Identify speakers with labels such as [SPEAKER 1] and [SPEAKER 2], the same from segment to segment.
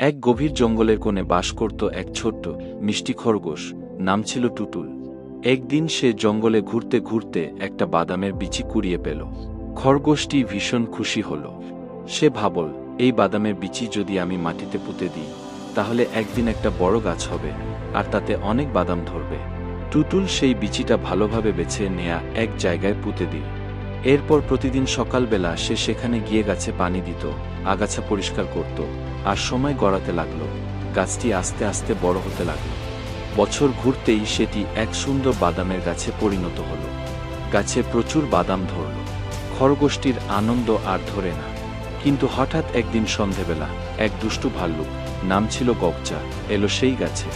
[SPEAKER 1] এক গভীর জঙ্গলের কোণে বাস করত এক ছোট্ট, মিষ্টি খরগোশ, নাম ছিল টুটুল। একদিন সে জঙ্গলে ঘুরতে ঘুরতে একটা বাদামের বিচি কুড়িয়ে পেল। খরগোশটি ভীষণ খুশি হল। সে ভাবল, এই বাদামের বিচি যদি আমি মাটিতে পুঁতে দিই, তাহলে একদিন একটা বড় গাছ হবে, আর তাতে অনেক বাদাম ধরবে। টুটুল সেই বিচিটা ভালোভাবে বেছে নেয়া এক জায়গায় পুঁতে দিল। এরপর প্রতিদিন সকালবেলা সে সেখানে গিয়ে গাছে পানি দিত, আগাছা পরিষ্কার করত, আর সময় গড়াতে লাগল। গাছটি আস্তে আস্তে বড় হতে লাগল। বছর ঘুরতেই সেটি এক সুন্দর বাদামের গাছে পরিণত হল। গাছে প্রচুর বাদাম ধরল। খরগোষ্ঠীর আনন্দ আর ধরে না। কিন্তু হঠাৎ একদিন সন্ধেবেলা, এক দুষ্টু ভাল্লুক, নাম ছিল গকচা এলো সেই গাছে।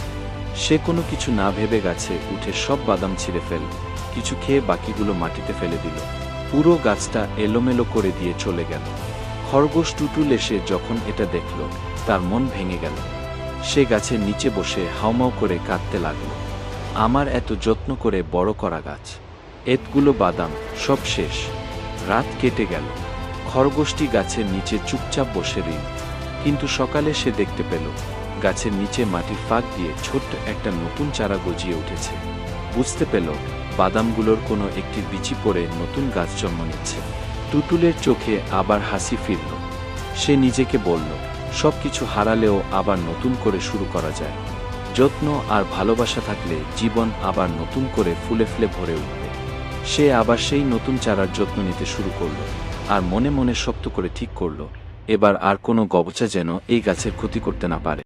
[SPEAKER 1] সে কোনো কিছু না ভেবে গাছে উঠে সব বাদাম ছিঁড়ে ফেল, কিছু খেয়ে বাকিগুলো মাটিতে ফেলে দিল। পুরো গাছটা এলোমেলো করে দিয়ে চলে গেল। খরগোশ টুটুল এসে যখন এটা দেখল, তার মন ভেঙে গেল। সে গাছের নিচে বসে হাউমাউ করে কাঁদতে লাগল। আমার এত যত্ন করে বড় করা গাছ, এতগুলো বাদাম, সব শেষ। রাত কেটে গেল। খরগোশটি গাছের নিচে চুপচাপ বসে রইল। কিন্তু সকালে সে দেখতে পেল, গাছের নিচে মাটির ফাঁক দিয়ে ছোট্ট একটা নতুন চারা গজিয়ে উঠেছে। বুঝতে পেল বাদামগুলোর কোনো একটি বিচি পড়ে নতুন গাছ জন্ম নিচ্ছে। টুটুলের চোখে আবার হাসি ফিরল। সে নিজেকে বলল, সবকিছু হারালেও আবার নতুন করে শুরু করা যায়। যত্ন আর ভালোবাসা থাকলে জীবন আবার নতুন করে ফুলে ফুলে ভরে উঠবে। সে আবার সেই নতুন চারার যত্ন নিতে শুরু করল আর মনে মনে শক্ত করে ঠিক করল, এবার আর কোনো গবচা যেন এই গাছের ক্ষতি করতে না পারে।